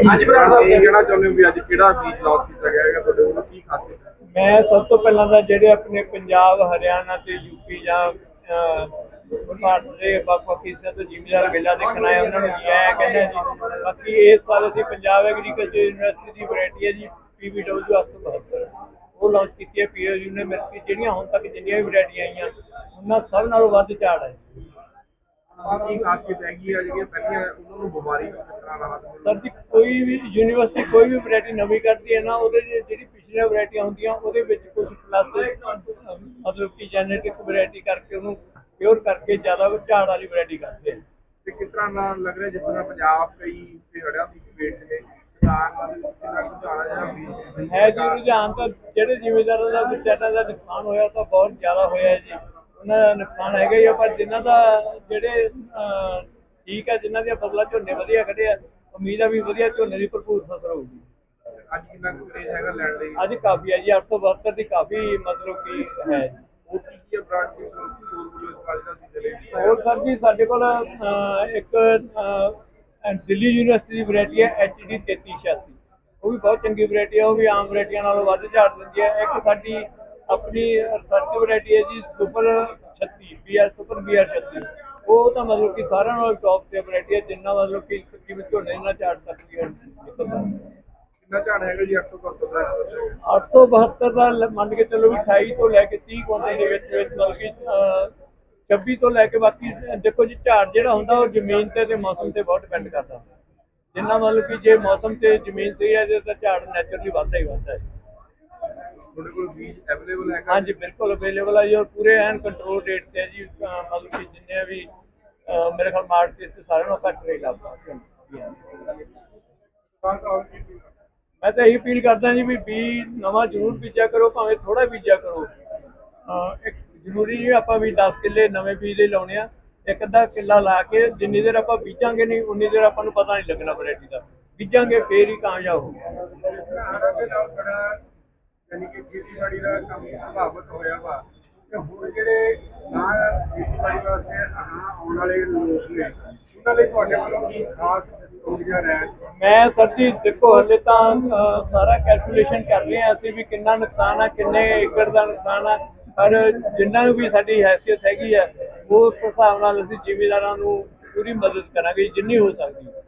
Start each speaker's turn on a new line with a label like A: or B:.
A: ਹਾਂਜੀ ਬਰਾੜ ਸਾਹਿਬ ਕੀ ਕਹਿਣਾ ਚਾਹੁੰਦੇ ਹੋ ਵੀ ਅੱਜ ਕਿਹੜਾ ਬੀਜ ਲਾਂਚ ਕੀਤਾ ਗਿਆ ਹੈਗਾ ਤੁਹਾਡੇ ਵੱਲੋਂ? ਕੀ ਖਾਸੀਅਤ ਹੈ
B: ਮੈਂ ਸਭ ਤੋਂ ਪਹਿਲਾਂ ਤਾਂ ਜਿਹੜੇ ਆਪਣੇ ਪੰਜਾਬ ਹਰਿਆਣਾ ਤੇ ਯੂਪੀ ਜਾਂ ਭਾਰਤ ਦੇ ਵੱਖ-ਵੱਖ ਹਿੱਸਿਆਂ ਤੋਂ ਜ਼ਿਮੀਦਾਰ ਮੇਲਾ ਦੇਖਣ ਆਏ ਉਹਨਾਂ ਨੂੰ ਜੀ ਆਇਆ ਕਹਿੰਦਾ ਜੀ। ਬਾਕੀ ਇਸ ਸਾਲ ਅਸੀਂ ਪੰਜਾਬ ਐਗਰੀਕਲਚਰ ਯੂਨੀਵਰਸਿਟੀ ਦੀ ਵੈਰਾਈਟੀ ਹੈ ਜੀ ਪੀਵੀਡਬਲਯੂ 872 ਉਹ ਲਾਂਚ ਕੀਤੀ ਹੈ ਪੀਓ ਕੇ ਜਿਹੜੀਆਂ ਹੁਣ ਤੱਕ ਜਿੰਨੀਆਂ ਵੀ ਵੈਰਾਈਟੀਆਂ ਆਈਆਂ ਉਹਨਾਂ ਸਭ ਨਾਲੋਂ ਵੱਧ ਝਾੜ ਹੈ।
A: ਕੀ ਖਾਸੀਅਤ ਹੈਗੀ ਆ ਜਿਹੜੀਆਂ ਪਹਿਲੀਆਂ ਉਹਨਾਂ ਨੂੰ ਬਿਮਾਰੀ ਤੋਂ ਕਿਸ ਤਰ੍ਹਾਂ ਰਾਹਤ ਮਿਲਦੀ।
B: ਸਰ ਜੀ ਕੋਈ ਵੀ ਯੂਨੀਵਰਸਿਟੀ ਕੋਈ ਵੀ ਵੈਰਾਈਟੀ ਨਵੀਂ ਕਰਦੀ ਹੈ ਨਾ ਉਹਦੇ ਜਿਹੜੀ ਪਿਛਲੀਆਂ ਵੈਰਾਈਟੀਆਂ ਹੁੰਦੀਆਂ ਉਹਦੇ ਵਿੱਚ ਕੁਝ ਪਲੱਸ ਮਤਲਬ ਕਿ ਜੈਨੇਟਿਕ ਵੈਰਾਈਟੀ ਕਰਕੇ ਉਹਨੂੰ ਪਿਓਰ ਕਰਕੇ ਜ਼ਿਆਦਾ ਝਾੜ ਵਾਲੀ ਵੈਰਾਈਟੀ ਕਰਦੇ ਆ।
A: ਤੇ ਕਿਸ ਤਰ੍ਹਾਂ ਦਾ ਲੱਗ ਰਿਹਾ ਜਿਸ ਤਰ੍ਹਾਂ ਪੰਜਾਬ ਕਈ ਤੇ ਹੜਿਆਂ ਦੀ ਸਪੇਟ ਨੇ
B: ਹੈ ਜੀ ਰੁਝਾਨ ਤਾਂ ਜਿਹੜੇ ਜ਼ਿਮੀਦਾਰਾਂ ਦਾ ਵਿਚਾਰਾਂ ਦਾ ਨੁਕਸਾਨ ਹੋਇਆ ਤਾਂ ਬਹੁਤ ਜ਼ਿਆਦਾ ਹੋਇਆ ਹੈ ਜੀ। ਉਹਨਾਂ ਦਾ ਨੁਕਸਾਨ ਹੈਗਾ ਹੀ ਆ ਪਰ ਜਿਨ੍ਹਾਂ ਦਾ ਜਿਹੜੇ ਅਹ, ਠੀਕ ਹੈ ਜਿਨ੍ਹਾਂ ਦੀਆਂ ਫਸਲਾਂ ਝੋਨੇ ਵਧੀਆ ਕੱਢੇ ਆ ਉਮੀਦ ਆ ਵੀ ਵਧੀਆ ਝੋਨੇ ਦੀ ਭਰਪੂਰ ਫਸਲ ਹੋਊਗੀ।
A: ਅੱਜ ਕਿੰਨਾ ਕੁ ਕਰੇਜ ਹੈਗਾ ਲੈਣ ਲਈ?
B: ਅੱਜ ਕਾਫੀ ਹੈ ਜੀ 872 ਦੀ ਕਾਫੀ ਮਤਲਬ ਕਿ ਹੈ ਜੀ।
A: ਉਹ ਕੀ ਕੀ ਬ੍ਰਾਂਡ ਦਾ ਸੀ ਚਲੇ
B: ਹੋਰ ਸਰ ਜੀ ਸਾਡੇ ਕੋਲ ਅਹ, ਇੱਕ ਅਹ, ਦਿੱਲੀ ਯੂਨੀਵਰਸਿਟੀ ਦੀ ਵੈਰਾਈਟੀ ਹੈ HD 3386 ਉਹ ਵੀ ਬਹੁਤ ਚੰਗੀ ਵੈਰਾਈਟੀ ਹੈ ਉਹ ਵੀ ਆਮ ਵੈਰਾਈਟੀਆਂ ਨਾਲੋਂ ਵੱਧ ਝਾੜ ਦਿੰਦੀ ਹੈ। ਇੱਕ ਸਾਡੀ ਆਪਣੀ ਰਿਸਰਚ ਵੈਰਾਈਟੀ ਹੈ ਜੀ ਸੁਪਰ 36 BR ਸੁਪਰ BR 36 ਉਹ ਤਾਂ ਮਤਲਬ ਕਿ ਸਾਰਿਆਂ ਨਾਲੋਂ ਟੌਪ ਤੇ ਵੈਰਾਈਟੀ ਹੈ ਜਿੰਨਾ ਮਤਲਬ ਕਿ ਕਿਵੇਂ ਝੋਨੇ ਨਾਲ ਝਾੜ ਸਕਦੀ ਹੈ
A: ਕਿੰਨਾ ਝਾੜ ਹੈਗਾ ਜੀ? 872 ਦਾ
B: 872 ਦਾ ਲ- ਮੰਨ ਕੇ ਚੱਲੋ ਵੀ 28 ਤੋਂ ਲੈ ਕੇ 30 ਕੁਇੰਟਲ ਦੇ ਵਿੱਚ ਵਿੱਚ ਮਤਲਬ ਕਿ ਅਹ, 26 ਤੋਂ ਲੈ ਕੇ ਬਾਕੀ ਦੇਖੋ ਜੀ ਝਾੜ ਜਿਹੜਾ ਹੁੰਦਾ ਉਹ ਜ਼ਮੀਨ ਤੇ ਤੇ ਮੌਸਮ ਤੇ ਬਹੁਤ ਡਿਪੈਂਡ ਕਰਦਾ। ਜਿੰਨਾ ਮਤਲਬ ਕਿ ਜੇ ਮੌਸਮ ਤੇ ਜ਼ਮੀਨ ਸਹੀ ਹੈ ਜੇ ਤਾਂ ਝਾੜ ਨੈਚੁਰਲੀ ਵੱਧਦਾ ਹੀ ਵੱਧਦਾ ਹੈ।
A: ਤੁਹਾਡੇ ਕੋਲ ਬੀਜ ਅਵੇਲੇਬਲ ਹੈਗਾ?
B: ਹਾਂਜੀ ਬਿਲਕੁਲ ਅਵੇਲੇਬਲ ਹੈ ਜੀ ਔਰ ਪੂਰੇ ਐਨ ਕੰਟਰੋਲ ਰੇਟ ਤੇ ਹੈ ਜੀ ਅਹ, ਮਤਲਬ ਕਿ ਜਿੰਨੇ ਵੀ ਅਹ, ਮੇਰੇ ਖਿਆਲ ਮਾਰਕੀਟ ਤੇ ਸਾਰਿਆਂ ਨੂੰ ਘੱਟ ਰੇਟ ਲੱਗਦਾ ਮੈਂ ਤਾਂ ਇਹੀ ਅਪੀਲ ਕਰਦਾ ਜੀ ਵੀ ਬੀ ਨਵਾਂ ਜ਼ਰੂਰ ਬੀਜਿਆ ਕਰੋ ਭਾਵੇਂ ਥੋੜਾ ਬੀਜਿਆ ਕਰੋ। ਅਹ ਇੱਕ ਜ਼ਰੂਰੀ ਨਹੀਂ ਆਪਾਂ ਵੀ 10 ਕਿੱਲੇ ਨਵੇਂ ਬੀਜ ਲਈ ਲਾਉਣੇ ਆ ਇੱਕ ਅੱਧਾ ਕਿੱਲਾ ਲਾ ਕੇ ਜਿੰਨੀ ਦੇਰ ਆਪਾਂ ਬੀਜਾਂਗੇ ਨਹੀਂ ਉਨੀ ਦੇਰ ਆਪਾਂ ਨੂੰ ਪਤਾ ਨਹੀਂ ਲੱਗਣਾ ਵੈਰਾਈਟੀ ਦਾ। ਬੀਜਾਂਗੇ ਫੇਰ ਹੀ ਕਾਮਯਾਬ ਹੋਊਗਾ
A: ਹੜ੍ਹਾਂ ਦੇ ਨਾਲ ਬੜਾ ਯਾਨੀ ਕਿ ਖੇਤੀਬਾੜੀ ਦਾ ਕੰਮ ਪ੍ਰਭਾਵਿਤ ਹੋਇਆ ਵਾ। ਤੇ ਹੁਣ ਜਿਹੜੇ ਨਾਲ ਖੇਤੀਬਾੜੀ ਵਾਸਤੇ ਹਾਂ ਆਉਣ ਵਾਲੇ ਲੋਕ ਨੇ, ਉਹਨਾਂ ਲਈ ਤੁਹਾਡੇ ਵੱਲੋਂ ਕੀ ਖਾਸ ਉਮੀਦਾਂ ਰਹਿ
B: ਮੈਂ ਸਰ ਜੀ, ਦੇਖੋ, ਹਲੇ ਤਾਂ ਸਾਰਾ ਕੈਲਕੂਲੇਸ਼ਨ ਕਰ ਰਹੇ ਹਾਂ ਅਸੀਂ ਵੀ ਕਿੰਨਾ ਨੁਕਸਾਨ ਆ, ਕਿੰਨੇ ਏਕੜ ਦਾ ਨੁਕਸਾਨ ਆ। ਪਰ ਜਿੰਨਾ ਵੀ ਸਾਡੀ ਹੈਸੀਅਤ ਹੈਗੀ ਆ, ਉਸ ਹਿਸਾਬ ਨਾਲ ਅਸੀਂ ਜ਼ਿਮੀਦਾਰਾਂ ਨੂੰ ਪੂਰੀ ਮਦਦ ਕਰਾਂਗੇ, ਜਿੰਨੀ ਹੋ ਸਕਦੀ। ਹੈ